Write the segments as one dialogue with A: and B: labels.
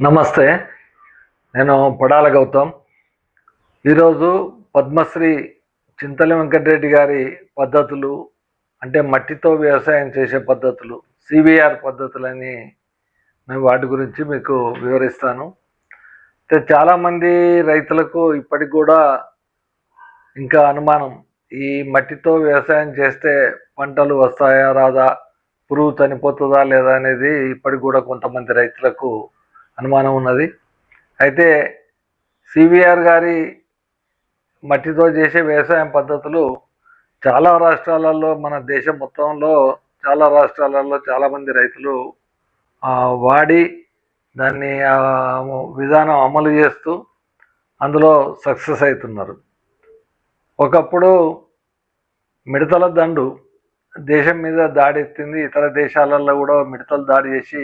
A: నమస్తే నేను పడాల గౌతమ్. ఈరోజు పద్మశ్రీ చింతల వెంకటరెడ్డి గారి పద్ధతులు అంటే మట్టితో వ్యవసాయం చేసే పద్ధతులు సిబిఆర్ పద్ధతులని నేను వాటి గురించి మీకు వివరిస్తాను. అయితే చాలామంది రైతులకు ఇప్పటికి కూడా ఇంకా అనుమానం ఈ మట్టితో వ్యవసాయం చేస్తే పంటలు వస్తాయా రాదా పురుగు చనిపోతుందా లేదా అనేది ఇప్పటికి కూడా కొంతమంది రైతులకు అనుమానం ఉన్నది. అయితే సివిఆర్ గారి మట్టితో చేసే వ్యవసాయం పద్ధతులు చాలా రాష్ట్రాలలో మన దేశం మొత్తంలో చాలా రాష్ట్రాలలో చాలామంది రైతులు వాడి దాన్ని విధానం అమలు చేస్తూ అందులో సక్సెస్ అవుతున్నారు. ఒకప్పుడు మిడతల దండు దేశం మీద దాడి ఎత్తింది ఇతర దేశాలలో కూడా మిడతలు దాడి చేసి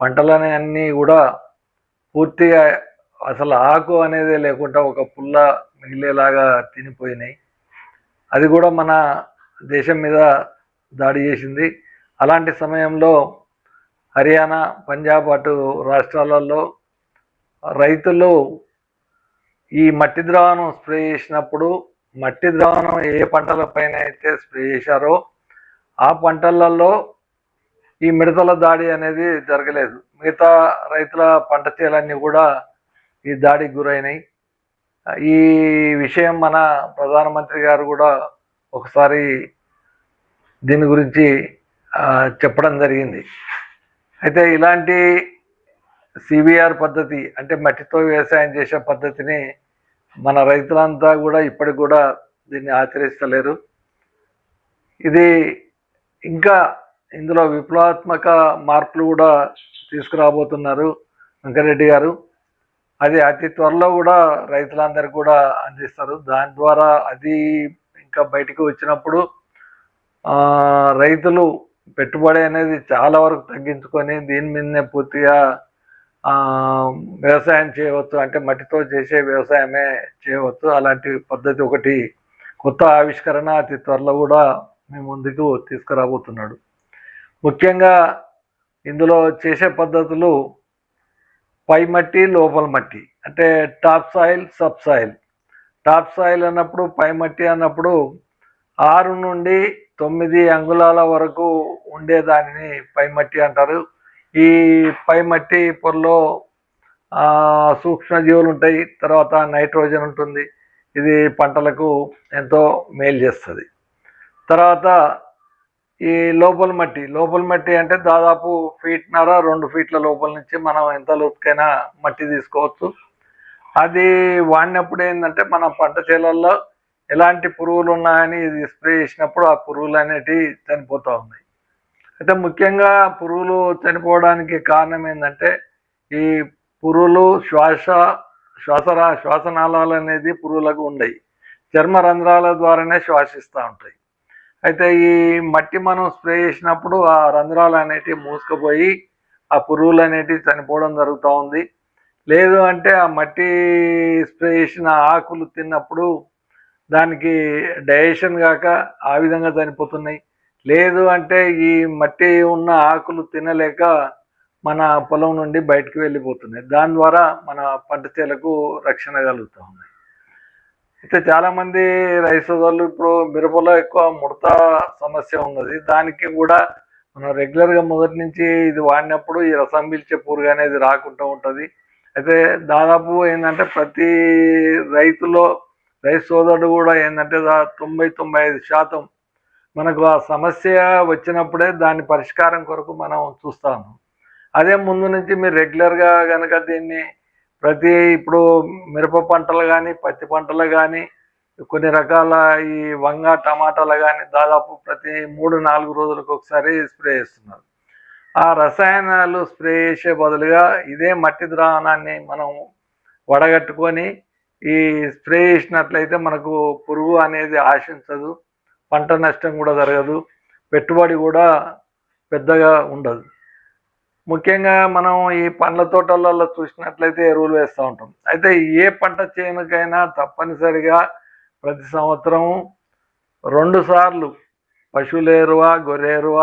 A: పంటలని అన్నీ కూడా పూర్తిగా అసలు ఆకు అనేది లేకుండా ఒక పుల్ల మిగిలేలాగా తినిపోయినాయి. అది కూడా మన దేశం మీద దాడి చేసింది. అలాంటి సమయంలో హర్యానా పంజాబ్ అటు రాష్ట్రాలలో రైతులు ఈ మట్టి ద్రావణం స్ప్రే చేసినప్పుడు మట్టి ద్రావణం ఏ పంటల పైన అయితే స్ప్రే చేశారో ఆ పంటలలో ఈ మిడతల దాడి అనేది జరగలేదు. మిగతా రైతుల పంట చేలన్నీ కూడా ఈ దాడికి గురైనాయి. ఈ విషయం మన ప్రధానమంత్రి గారు కూడా ఒకసారి దీని గురించి చెప్పడం జరిగింది. అయితే ఇలాంటి సివిఆర్ పద్ధతి అంటే మట్టితో వ్యవసాయం చేసే పద్ధతిని మన రైతులంతా కూడా ఇప్పటికి కూడా దీన్ని ఆచరిస్తలేరు. ఇది ఇంకా ఇందులో విప్లవాత్మక మార్పులు కూడా తీసుకురాబోతున్నారు వెంకరెడ్డి గారు. అది అతి త్వరలో కూడా రైతులందరికీ కూడా అందిస్తారు. దాని ద్వారా అది ఇంకా బయటకు వచ్చినప్పుడు రైతులు పెట్టుబడి అనేది చాలా వరకు తగ్గించుకొని దీని మీదనే పూర్తిగా వ్యవసాయం చేయవచ్చు. అంటే మట్టితో చేసే వ్యవసాయమే చేయవచ్చు. అలాంటి పద్ధతి ఒకటి కొత్త ఆవిష్కరణ అతి త్వరలో కూడా మీ ముందుకు తీసుకురాబోతున్నాడు. ముఖ్యంగా ఇందులో చేసే పద్ధతులు పై మట్టి లోపల మట్టి. అంటే top soil sub soil top soil అన్నప్పుడు పై మట్టి అన్నప్పుడు ఆరు నుండి తొమ్మిది అంగుళాల వరకు ఉండే దానిని పై మట్టి అంటారు. ఈ పై మట్టి పొరలో సూక్ష్మజీవులు ఉంటాయి. తర్వాత నైట్రోజన్ ఉంటుంది. ఇది పంటలకు ఎంతో మేలు చేస్తుంది. తర్వాత ఈ లోపల మట్టి లోపల మట్టి అంటే దాదాపు ఫీట్నర రెండు ఫీట్ల లోపల నుంచి మనం ఎంత లోతుకైనా మట్టి తీసుకోవచ్చు. అది వాడినప్పుడు ఏంటంటే మన పంట చేలల్లో ఎలాంటి పురుగులు ఉన్నాయని ఇది స్ప్రే చేసినప్పుడు ఆ పురుగులు అనేటివి చనిపోతూ ఉన్నాయి. అయితే ముఖ్యంగా పురుగులు చనిపోవడానికి కారణం ఏంటంటే ఈ పురుగులు శ్వాస శ్వాసరా శ్వాసనాళాలు అనేది పురుగులకు ఉండయి. చర్మ రంధ్రాల ద్వారానే శ్వాసిస్తూ ఉంటాయి. అయితే ఈ మట్టి మనం స్ప్రే చేసినప్పుడు ఆ రంధ్రాలు అనేటివి మూసుకుపోయి ఆ పురుగులు అనేటివి చనిపోవడం జరుగుతూ ఉంది. లేదు అంటే ఆ మట్టి స్ప్రే చేసిన ఆకులు తిన్నప్పుడు దానికి డైజెషన్ కాక ఆ విధంగా చనిపోతున్నాయి. లేదు అంటే ఈ మట్టి ఉన్న ఆకులు తినలేక మన పొలం నుండి బయటకు వెళ్ళిపోతున్నాయి. దాని ద్వారా మన పంట చేలకు రక్షణ కలుగుతూ ఉంది. అయితే చాలా మంది రైస్ సోదరులు ఇప్పుడు మిరపలో ఎక్కువ ముడత సమస్య ఉన్నది. దానికి కూడా మనం రెగ్యులర్గా మొదటి నుంచి ఇది వాడినప్పుడు ఈ రసం పీల్చే పురుగు అనేది రాకుండా ఉంటుంది. అయితే దాదాపు ఏంటంటే ప్రతి రైతులో రైతు సోదరుడు కూడా ఏంటంటే తొంభై తొంభై ఐదు శాతం మనకు ఆ సమస్య వచ్చినప్పుడే దాని పరిష్కారం కొరకు మనం చూస్తాము. అదే ముందు నుంచి మీరు రెగ్యులర్గా కనుక దీన్ని ప్రతి ఇప్పుడు మిరప పంటలు కానీ పత్తి పంటలు కానీ కొన్ని రకాల ఈ వంగ టమాటాలు కానీ దాదాపు ప్రతి మూడు నాలుగు రోజులకు ఒకసారి స్ప్రే చేస్తున్నారు. ఆ రసాయనాలు స్ప్రే చేసే బదులుగా ఇదే మట్టి ద్రావణాన్ని మనం వడగట్టుకొని ఈ స్ప్రే చేసినట్లయితే మనకు పురుగు అనేది ఆశించదు పంట నష్టం కూడా జరగదు పెట్టుబడి కూడా పెద్దగా ఉండదు. ముఖ్యంగా మనం ఈ పండ్ల తోటలలో చూసినట్లయితే ఎరువులు వేస్తూ ఉంటాం. అయితే ఏ పంట చేయనికైనా తప్పనిసరిగా ప్రతి సంవత్సరం రెండు సార్లు పశువుల ఎరువ గొర్రె ఎరువ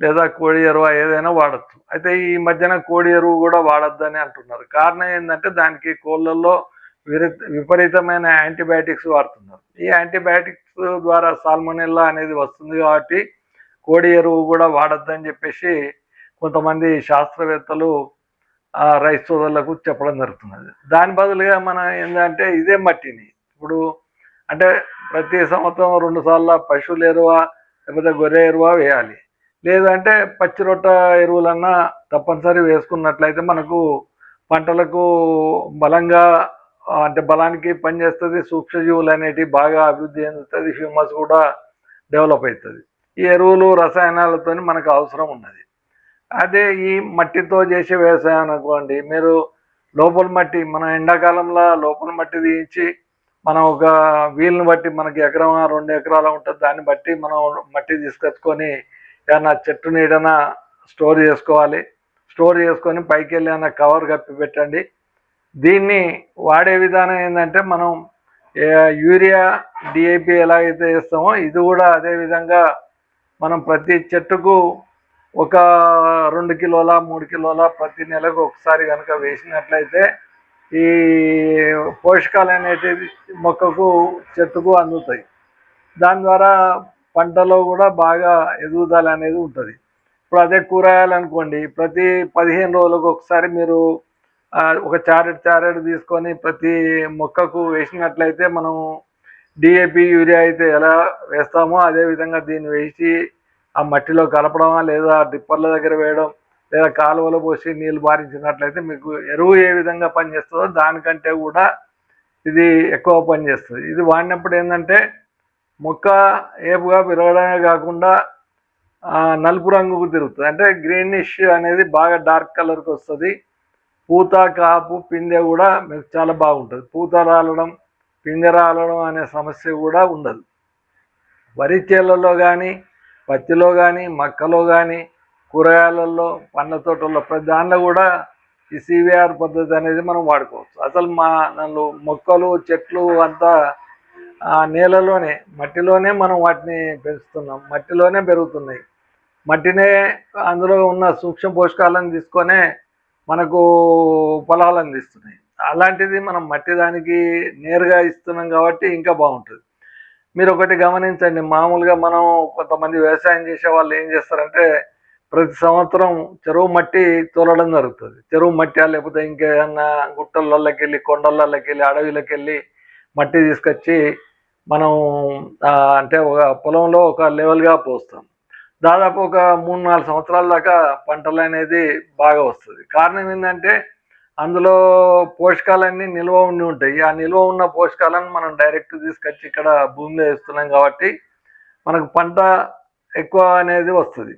A: లేదా కోడి ఎరువ ఏదైనా వాడచ్చు. అయితే ఈ మధ్యన కోడి ఎరువు కూడా వాడొద్దని అంటున్నారు. కారణం ఏంటంటే దానికి కోళ్ళల్లో విపరీతమైన యాంటీబయాటిక్స్ వాడుతున్నారు. ఈ యాంటీబయాటిక్స్ ద్వారా సాల్మోనిల్లా అనేది వస్తుంది కాబట్టి కోడి ఎరువు కూడా వాడద్దని చెప్పేసి కొంతమంది శాస్త్రవేత్తలు రైస్ సోదరులకు చెప్పడం జరుగుతున్నది. దాని బదులుగా మనం ఏంటంటే ఇదే మట్టిని. ఇప్పుడు అంటే ప్రతి సంవత్సరం రెండు సార్లు పశువుల ఎరువ లేకపోతే గొర్రె ఎరువ వేయాలి. లేదంటే పచ్చి రొట్ట ఎరువులన్నా తప్పనిసరి వేసుకున్నట్లయితే మనకు పంటలకు బలంగా అంటే బలానికి పనిచేస్తుంది. సూక్ష్మజీవులు అనేటివి బాగా అభివృద్ధి చెందుతుంది. హ్యూమస్ కూడా డెవలప్ అవుతుంది. ఈ ఎరువులు రసాయనాలతో మనకు అవసరం ఉన్నది. అదే ఈ మట్టితో చేసే వ్యవసాయం అనుకోండి. మీరు లోపల మట్టి మనం ఎండాకాలంలో లోపల మట్టి తీయించి మనం ఒక వీలుని బట్టి మనకి ఎకరం రెండు ఎకరాలు ఉంటుంది. దాన్ని బట్టి మనం మట్టి తీసుకొచ్చుకొని ఏదైనా చెట్టు నీడన స్టోర్ చేసుకోవాలి. స్టోర్ చేసుకొని పైకి వెళ్ళి ఏమైనా కవర్ కప్పి పెట్టండి. దీన్ని వాడే విధానం ఏంటంటే మనం యూరియా యూరియా డిఐపి ఎలాగైతే వేస్తామో ఇది కూడా అదే విధంగా మనం ప్రతి చెట్టుకు ఒక రెండు కిలోల మూడు కిలోల ప్రతి నెలకు ఒకసారి కనుక వేసినట్లయితే ఈ పోషకాలు అనేటివి మొక్కకు చెట్టుకు అందుతాయి. దాని ద్వారా పంటలో కూడా బాగా ఎదుగుదల అనేది ఉంటుంది. ఇప్పుడు అదే కూరగాయలు అనుకోండి ప్రతి పదిహేను రోజులకు ఒకసారి మీరు ఒక చారెట్ చారెట్ తీసుకొని ప్రతి మొక్కకు వేసినట్లయితే మనం డిఏపి యూరియా అయితే ఎలా వేస్తామో అదేవిధంగా దీన్ని వేసి ఆ మట్టిలో కలపడమా లేదా డిప్పర్ల దగ్గర వేయడం లేదా కాలువలో పోసి నీళ్ళు బారించినట్లయితే మీకు ఎరువు ఏ విధంగా పనిచేస్తుందో దానికంటే కూడా ఇది ఎక్కువ పనిచేస్తుంది. ఇది వాడినప్పుడు ఏంటంటే మొక్క ఏపుగా పెరగడమే కాకుండా నలుపు రంగుకు తిరుగుతుంది. అంటే గ్రీనిష్ అనేది బాగా డార్క్ కలర్కి వస్తుంది. పూత కాపు పిందె కూడా మీకు చాలా బాగుంటుంది. పూత రాలడం పిందె రాలడం అనే సమస్య కూడా ఉండదు. వరి చేలలో కానీ పత్తిలో కానీ మక్కలో కానీ కూరగాయలలో పండ్ల తోటల్లో ప్రతి దాంట్లో కూడా ఈ సివిఆర్ పద్ధతి అనేది మనం వాడుకోవచ్చు. అసలు మా నన్ను మొక్కలు చెట్లు అంతా నేలలోనే మట్టిలోనే మనం వాటిని పెంచుతున్నాం. మట్టిలోనే పెరుగుతున్నాయి. మట్టినే అందులో ఉన్న సూక్ష్మ పోషకాలను తీసుకొనే మనకు ఫలాలు అందిస్తున్నాయి అలాంటిది మనం మట్టి దానికి నేరుగా ఇస్తున్నాం కాబట్టి ఇంకా బాగుంటుంది. మీరు ఒకటి గమనించండి. మామూలుగా మనం కొంతమంది వ్యవసాయం చేసే వాళ్ళు ఏం చేస్తారంటే ప్రతి సంవత్సరం చెరువు మట్టి తోలడం జరుగుతుంది. చెరువు మట్టి లేకపోతే ఇంకేదన్నా గుట్టలలోకి వెళ్ళి కొండలలోకి వెళ్ళి అడవిలోకి వెళ్ళి మట్టి తీసుకొచ్చి మనం అంటే ఒక పొలంలో ఒక లెవెల్గా పోస్తాం. దాదాపు ఒక మూడు నాలుగు సంవత్సరాల దాకా పంటలు అనేది బాగా వస్తుంది. కారణం ఏంటంటే అందులో పోషకాలన్నీ నిల్వ ఉండి ఉంటాయి. ఆ నిల్వ ఉన్న పోషకాలను మనం డైరెక్ట్ తీసుకొచ్చి ఇక్కడ భూమిలో వేస్తున్నాం కాబట్టి మనకు పంట ఎక్కువ అనేది వస్తుంది.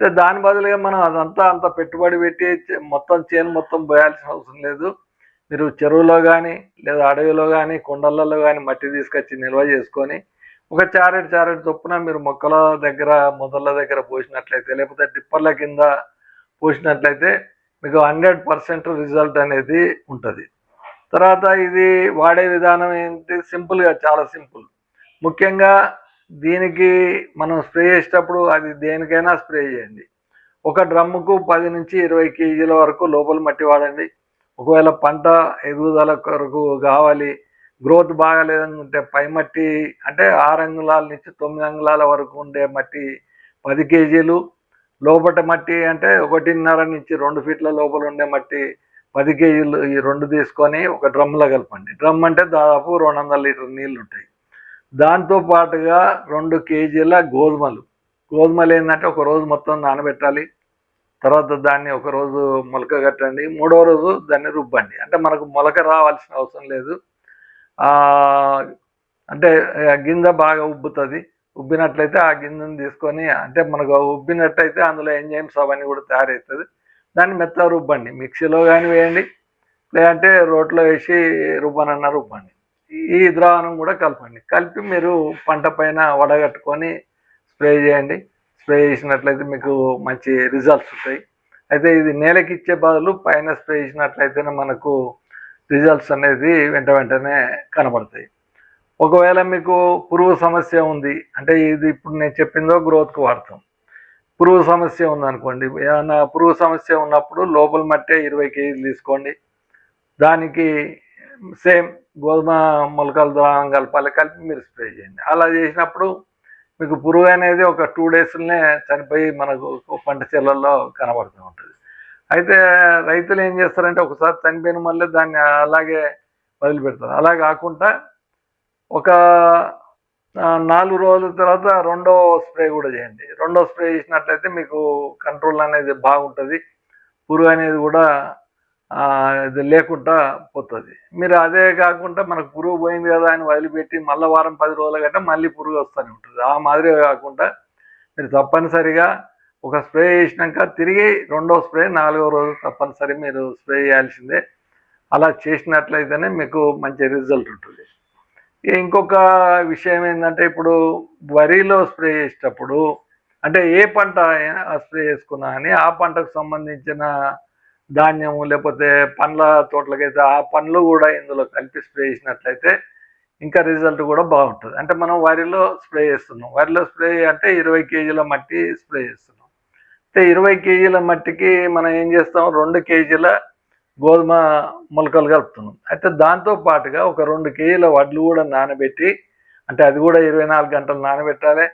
A: దాని బదులుగా మనం అదంతా అంత పెట్టుబడి పెట్టి మొత్తం చేను మొత్తం పోయాల్సిన అవసరం లేదు. మీరు చెరువులో కానీ లేదా అడవిలో కానీ కొండలలో కానీ మట్టి తీసుకొచ్చి నిల్వ చేసుకొని ఒక చారెట్ చారెట్ చొప్పున మీరు మొక్కల దగ్గర మొదళ్ళ దగ్గర పోసినట్లయితే లేకపోతే టిప్పర్ల కింద పోసినట్లయితే మీకు హండ్రెడ్ పర్సెంట్ రిజల్ట్ అనేది ఉంటుంది. తర్వాత ఇది వాడే విధానం ఏంటి? సింపుల్గా చాలా సింపుల్. ముఖ్యంగా దీనికి మనం స్ప్రే చేసేటప్పుడు అది దేనికైనా స్ప్రే చేయండి. ఒక డ్రమ్ముకు పది నుంచి ఇరవై కేజీల వరకు లోపల మట్టి వాడండి. ఒకవేళ పంట ఎదుగుదల కొరకు కావాలి గ్రోత్ బాగాలేదనుకుంటే పై మట్టి అంటే ఆరు అంగుళాల నుంచి తొమ్మిది అంగుళాల వరకు ఉండే మట్టి పది కేజీలు. లోపట మట్టి అంటే ఒకటిన్నర నుంచి రెండు ఫీట్ల లోపల ఉండే మట్టి పది కేజీలు ఈ రెండు తీసుకొని ఒక డ్రమ్లో కలపండి. డ్రమ్ అంటే దాదాపు రెండు వందల లీటర్ నీళ్ళు ఉంటాయి. దాంతో పాటుగా రెండు కేజీల గోధుమలు. గోధుమలు ఏంటంటే ఒక రోజు మొత్తం నానబెట్టాలి తర్వాత దాన్ని ఒక రోజు మొలక కట్టండి మూడో రోజు దాన్ని రుబ్బండి. అంటే మనకు మొలక రావాల్సిన అవసరం లేదు. అంటే గింజ బాగా ఉబ్బుతుంది. ఉబ్బినట్లయితే ఆ గింజను తీసుకొని అంటే మనకు ఉబ్బినట్టయితే అందులో ఎంజైమ్స్ అవన్నీ కూడా తయారవుతుంది. దాన్ని మెత్తగా రుబ్బండి. మిక్సీలో కానీ వేయండి లేదంటే రోట్లో వేసి రుబ్బనన్న రుబ్బండి. ఈ ద్రావణం కూడా కలపండి. కలిపి మీరు పంట పైన వడగట్టుకొని స్ప్రే చేయండి. స్ప్రే చేసినట్లయితే మీకు మంచి రిజల్ట్స్ ఉంటాయి. అయితే ఇది నేలకి ఇచ్చే బదులు పైన స్ప్రే చేసినట్లయితేనే మనకు రిజల్ట్స్ అనేది వెంట వెంటనే కనబడతాయి. ఒకవేళ మీకు పురుగు సమస్య ఉంది అంటే ఇది ఇప్పుడు నేను చెప్పిందో గ్రోత్కు వాడతాం. పురుగు సమస్య ఉందనుకోండి ఏమన్నా పురుగు సమస్య ఉన్నప్పుడు లోపల మట్టే ఇరవై కేజీలు తీసుకోండి. దానికి సేమ్ గోధుమ మొలకల ద్రావం కలపాలి కలిపి మీరు స్ప్రే చేయండి. అలా చేసినప్పుడు మీకు పురుగు అనేది ఒక టూ డేస్లోనే చనిపోయి మనకు పంట చేలల్లో కనబడుతూ ఉంటుంది. అయితే రైతులు ఏం చేస్తారంటే ఒకసారి చనిపోయిన మళ్ళీ దాన్ని అలాగే వదిలిపెడతారు. అలా కాకుండా ఒక నాలుగు రోజుల తర్వాత రెండో స్ప్రే కూడా చేయండి. రెండో స్ప్రే చేసినట్లయితే మీకు కంట్రోల్ అనేది బాగుంటుంది. పురుగు అనేది కూడా ఇది లేకుండా పోతుంది. మీరు అదే కాకుండా మనకు పురుగు పోయింది కదా అని వదిలిపెట్టి మళ్ళీ వారం పది రోజుల గట్ట మళ్ళీ పురుగు వస్తూనే ఉంటుంది. ఆ మాదిరిగా కాకుండా మీరు తప్పనిసరిగా ఒక స్ప్రే చేసినాక తిరిగి రెండో స్ప్రే నాలుగో రోజు తప్పనిసరి మీరు స్ప్రే చేయాల్సిందే. అలా చేసినట్లయితేనే మీకు మంచి రిజల్ట్ ఉంటుంది. ఇంకొక విషయం ఏంటంటే ఇప్పుడు వరిలో స్ప్రే చేసేటప్పుడు అంటే ఏ పంట స్ప్రే చేసుకున్నా అని ఆ పంటకు సంబంధించిన ధాన్యము లేకపోతే పండ్ల తోటలకైతే ఆ పండ్లు కూడా ఇందులో కలిపి స్ప్రే చేసినట్లయితే ఇంకా రిజల్ట్ కూడా బాగుంటుంది. అంటే మనం వరిలో స్ప్రే చేస్తున్నాం. వరిలో స్ప్రే అంటే ఇరవై కేజీల మట్టి స్ప్రే చేస్తున్నాం. అయితే ఇరవై కేజీల మట్టికి మనం ఏం చేస్తాం? రెండు కేజీల గోధుమ మొలకలు కలుపుతున్నాం. అయితే దాంతో పాటుగా ఒక రెండు కేజీల వడ్లు కూడా నానబెట్టి అంటే అది కూడా ఇరవై నాలుగు గంటలు నానబెట్టాలి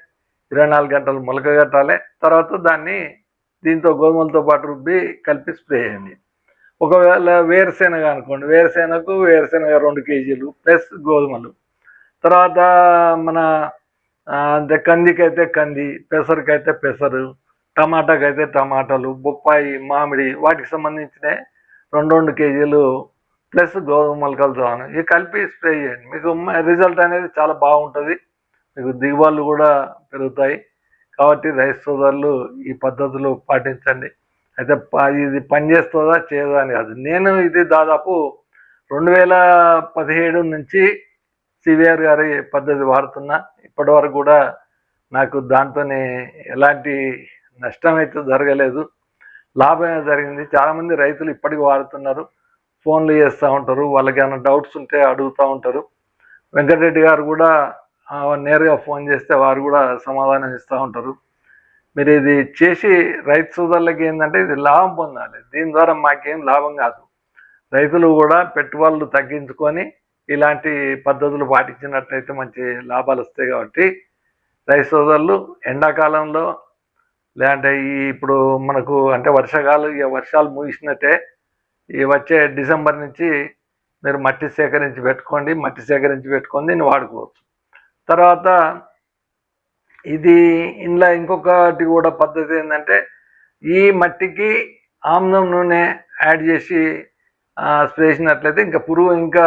A: ఇరవై నాలుగు గంటలు మొలక కట్టాలి తర్వాత దాన్ని దీంతో గోధుమలతో పాటు రుబ్బి కలిపి స్ప్రే చేయండి. ఒకవేళ వేరుశెనగ అనుకోండి వేరుశెనగకు వేరుశెనగ రెండు కేజీలు ప్లస్ గోధుమలు. తర్వాత మన అంటే కందికైతే కంది పెసరకైతే పెసరు టమాటాకైతే టమాటాలు బొప్పాయి మామిడి వాటికి సంబంధించిన రెండు రెండు కేజీలు ప్లస్ గోధుమ మొలకలతో ఇవి కలిపి స్ప్రే చేయండి. మీకు రిజల్ట్ అనేది చాలా బాగుంటుంది. మీకు దిగుబడులు కూడా పెరుగుతాయి. కాబట్టి రైస్ సోదరులు ఈ పద్ధతులు పాటించండి. అయితే ప- ఇది పనిచేస్తుందా చేయదా అని కాదు. నేను ఇది దాదాపు రెండు వేల పదిహేడు నుంచి సివిఆర్ గారి పద్ధతి వాడుతున్నా. ఇప్పటి వరకు కూడా నాకు దాంతోనే ఎలాంటి నష్టం అయితే జరగలేదు. లాభమే జరిగింది. చాలామంది రైతులు ఇప్పటికి వాడుతున్నారు. ఫోన్లు చేస్తూ ఉంటారు. వాళ్ళకి ఏమైనా డౌట్స్ ఉంటే అడుగుతూ ఉంటారు. వెంకటరెడ్డి గారు కూడా నేరుగా ఫోన్ చేస్తే వారు కూడా సమాధానం ఇస్తూ ఉంటారు. మీరు ఇది చేసి రైతు సోదరులకి ఏంటంటే ఇది లాభం పొందాలి. దీని ద్వారా మాకేం లాభం కాదు. రైతులు కూడా పెట్టుబడులు తగ్గించుకొని ఇలాంటి పద్ధతులు పాటించినట్లయితే మంచి లాభాలు వస్తాయి కాబట్టి రైతు సోదరులు ఎండాకాలంలో లేదంటే ఈ ఇప్పుడు మనకు అంటే వర్షాకాలం ఇక వర్షాలు ముగిసినట్టే ఈ వచ్చే డిసెంబర్ నుంచి మీరు మట్టి సేకరించి పెట్టుకోండి మట్టి సేకరించి పెట్టుకొని దీన్ని వాడుకోవచ్చు. తర్వాత ఇది ఇందులో ఇంకొకటి కూడా పద్ధతి ఏంటంటే ఈ మట్టికి ఆమ్లం నూనె యాడ్ చేసి స్ప్రే చేసినట్లయితే ఇంకా పురుగు ఇంకా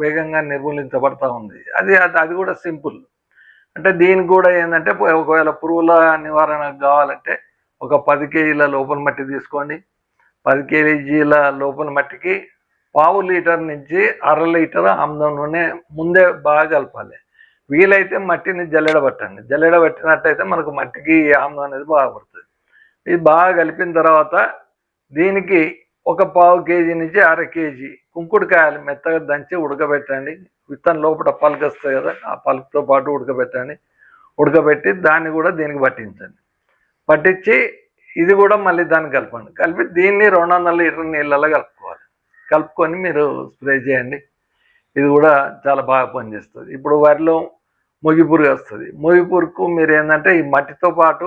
A: వేగంగా నిర్మూలించబడతా ఉంది. అది అది కూడా సింపుల్. అంటే దీనికి కూడా ఏంటంటే ఒకవేళ పురుగుల నివారణకు కావాలంటే ఒక పది కేజీల లోపల మట్టి తీసుకోండి. పది కేజీల లోపల మట్టికి పావు లీటర్ నుంచి అర లీటర్ ఆమ్లం నూనె ముందే బాగా కలపాలి. వీలైతే మట్టిని జల్లెడబట్టండి జల్లెడబట్టినట్టయితే మనకు మట్టికి ఆమ్లం అనేది బాగా పడుతుంది. ఇది బాగా కలిపిన తర్వాత దీనికి ఒక పావు కేజీ నుంచి అర కేజీ కుంకుడుకాయలు మెత్తగా దంచి ఉడకబెట్టండి. విత్తనం లోపల పలుకు వస్తాయి కదా ఆ పలుకుతో పాటు ఉడకబెట్టండి. ఉడకబెట్టి దాన్ని కూడా దీనికి పట్టించండి. పట్టించి ఇది కూడా మళ్ళీ దాన్ని కలపండి. కలిపి దీన్ని రెండు వందల లీటర్ నీళ్ళలో కలుపుకోవాలి. కలుపుకొని మీరు స్ప్రే చేయండి. ఇది కూడా చాలా బాగా పనిచేస్తుంది. ఇప్పుడు వరిలో ముగిపురుగు వస్తుంది. ముగిపురుకు మీరు ఏంటంటే ఈ మట్టితో పాటు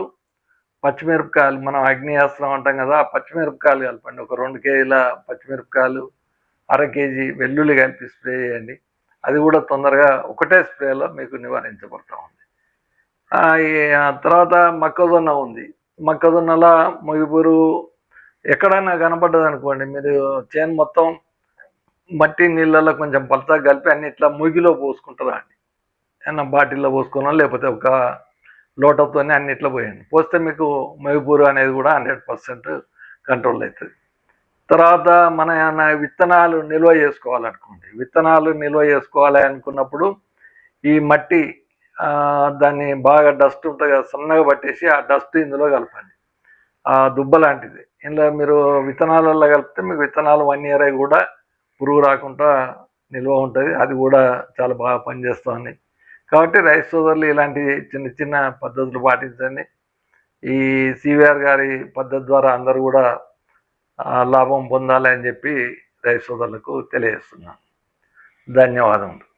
A: పచ్చిమిరపకాయలు మనం అగ్నియాస్త్రం అంటాం కదా ఆ పచ్చిమిరపకాయలు కలపండి. ఒక రెండు కేజీల పచ్చిమిరపకాయలు అర కేజీ వెల్లుల్లి కలిపి స్ప్రే చేయండి. అది కూడా తొందరగా ఒకటే స్ప్రేలో మీకు నివారించబడతా ఉంది. ఆ, తర్వాత మొక్కజొన్న ఉంది. మొక్కజొన్నల ముగిపురు ఎక్కడైనా కనపడ్డది అనుకోండి మీరు చేను మొత్తం మట్టి నీళ్ళల్లో కొంచెం పలసగా కలిపి అన్ని ఇట్లా ముగిలో పోసుకుంటారా అండి? ఏమన్నా బాటిల్లో పోసుకున్నా లేకపోతే ఒక లోటతోనే అన్నిట్లో పోయండి పోస్తే మీకు మగపూరు అనేది కూడా హండ్రెడ్ పర్సెంట్ కంట్రోల్ అవుతుంది. తర్వాత మన విత్తనాలు నిల్వ చేసుకోవాలనుకోండి. విత్తనాలు నిల్వ చేసుకోవాలి అనుకున్నప్పుడు ఈ మట్టి దాన్ని బాగా డస్ట్ ఉంటుంది కదా సన్నగా పట్టేసి ఆ డస్ట్ ఇందులో కలపండి ఆ దుబ్బ లాంటిది. ఇందులో మీరు విత్తనాలలో కలిపితే మీకు విత్తనాలు వన్ ఇయర్ అయి కూడా పురుగు రాకుండా నిల్వ ఉంటుంది. అది కూడా చాలా బాగా పనిచేస్తుంది. కాబట్టి రైతు సోదరులు ఇలాంటి చిన్న చిన్న పద్ధతులు పాటించండి. ఈ సివిఆర్ గారి పద్ధతి ద్వారా అందరూ కూడా లాభం పొందాలి అని చెప్పి రైతు సోదరులకు తెలియజేస్తున్నాను. ధన్యవాదములు.